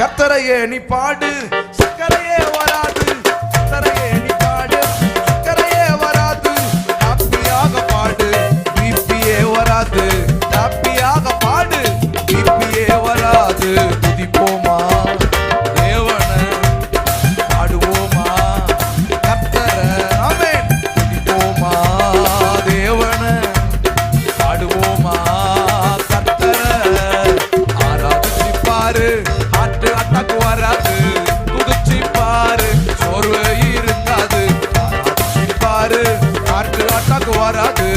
கத்தரையே நீ பாடு. சக்கரையே தக்கு வராது. குதிச்சு பாரு சோர்வு இருக்காது. பாரு காற்று ஆட்டாக்கு வராது.